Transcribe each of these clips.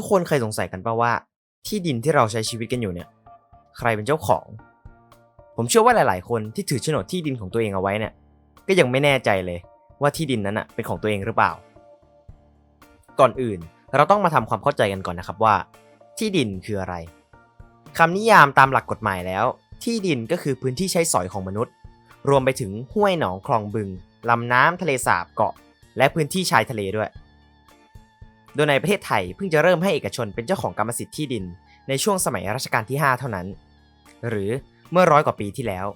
ทุกคนเคยสงสัยกันป่าว่า ที่ดินที่เราใช้ชีวิตกันอยู่เนี่ย ใครเป็นเจ้าของ ผมเชื่อว่าหลาย ๆ คนที่ถือโฉนดที่ดินของตัวเองเอาไว้เนี่ย ก็ยังไม่แน่ใจเลยว่าที่ดินนั้นอะเป็นของตัวเองหรือเปล่า ก่อนอื่นเราต้องมาทำความเข้าใจกันก่อนนะครับว่า ที่ดินคืออะไรคำนิยามตามหลักกฎหมายแล้ว ที่ดินก็คือพื้นที่ใช้สอยของมนุษย์ รวมไปถึงห้วยหนองคลองบึงลำน้ำทะเลสาบเกาะ และพื้นที่ชายทะเลด้วย โดยในประเทศไทยเพิ่งจะเริ่มให้เอกชนเป็นเจ้าของกรรมสิทธิ์ที่ดิน ในช่วงสมัยรัชกาลที่ 5 เท่านั้น หรือเมื่อร้อยกว่าปีที่แล้ว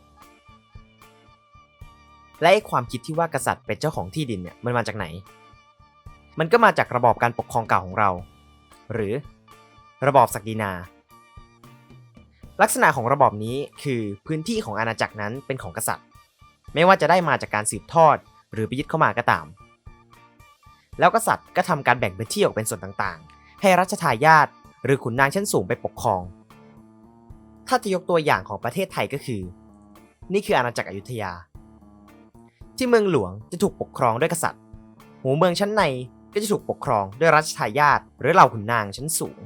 และไอ้ความคิดที่ว่ากษัตริย์เป็นเจ้าของที่ดินเนี่ยมันมาจากไหน มันก็มาจากระบอบการปกครองเก่าของเรา หรือระบอบศักดินา ลักษณะของระบอบนี้คือพื้นที่ของอาณาจักรนั้นเป็นของกษัตริย์ ไม่ว่าจะได้มาจากการสืบทอด หรือไปยึดเข้ามาก็ตาม แล้วกษัตริย์ก็ทำการแบ่งพื้นที่ออกเป็นส่วนต่างๆ ให้รัชทายาทหรือขุนนางชั้นสูงไปปกครอง ถ้าจะยกตัวอย่างของประเทศไทยก็คือ นี่คืออาณาจักรอยุธยา ที่เมืองหลวงจะถูกปกครองด้วยกษัตริย์หัวเมืองชั้นในก็จะถูกปกครองด้วยรัชทายาทหรือเหล่าขุนนางชั้นสูง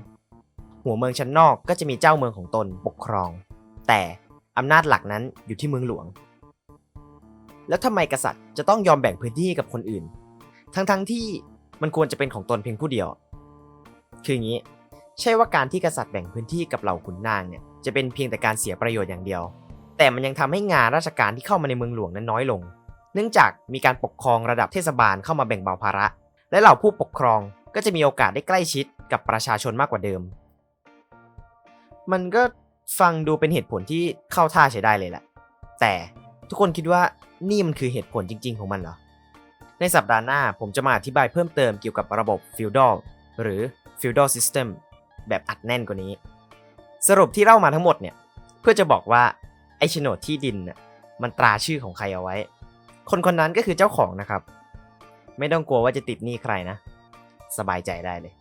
หัวเมืองชั้นนอกก็จะมีเจ้าเมืองของตนปกครอง แต่อำนาจหลักนั้นอยู่ที่เมืองหลวง แล้วทำไมกษัตริย์จะต้องยอมแบ่งพื้นที่กับคนอื่น ทั้งๆทที่มันควรจะเป็นของตนเพียงผู้เดียว คืออย่างนี้ ใช่ว่าการที่กษัตริย์แบ่งพื้นที่กับเหล่าขุนนางเนี่ยจะเป็นเพียงแต่การเสียประโยชน์อย่างเดียว แต่มันยังทำให้งานราชการที่เข้ามาในเมืองหลวงนั้นน้อยลง เนื่องจากมีการปกครองระดับเทศบาลเข้ามาแบ่งเบาภาระ และเหล่าผู้ปกครองก็จะมีโอกาสได้ใกล้ชิดกับประชาชนมากกว่าเดิม มันก็ฟังดูเป็นเหตุผลที่เข้าท่าใช้ได้เลยแหละ แต่ทุกคนคิดว่านี่มันคือเหตุผลจริง ๆ ของมันเหรอ ในสัปดาห์หน้าผมจะมาอธิบายเพิ่มเติมเกี่ยวกับระบบ feudal หรือ feudal system แบบอัดแน่นกว่านี้ สรุปที่เล่ามาทั้งหมดเนี่ย เพื่อจะบอกว่า ไอโฉนดที่ดินน่ะมันตราชื่อของใครเอาไว้ คนคนนั้นก็คือเจ้าของนะครับ ไม่ต้องกลัวว่าจะติดหนี้ใครนะ สบายใจได้เลย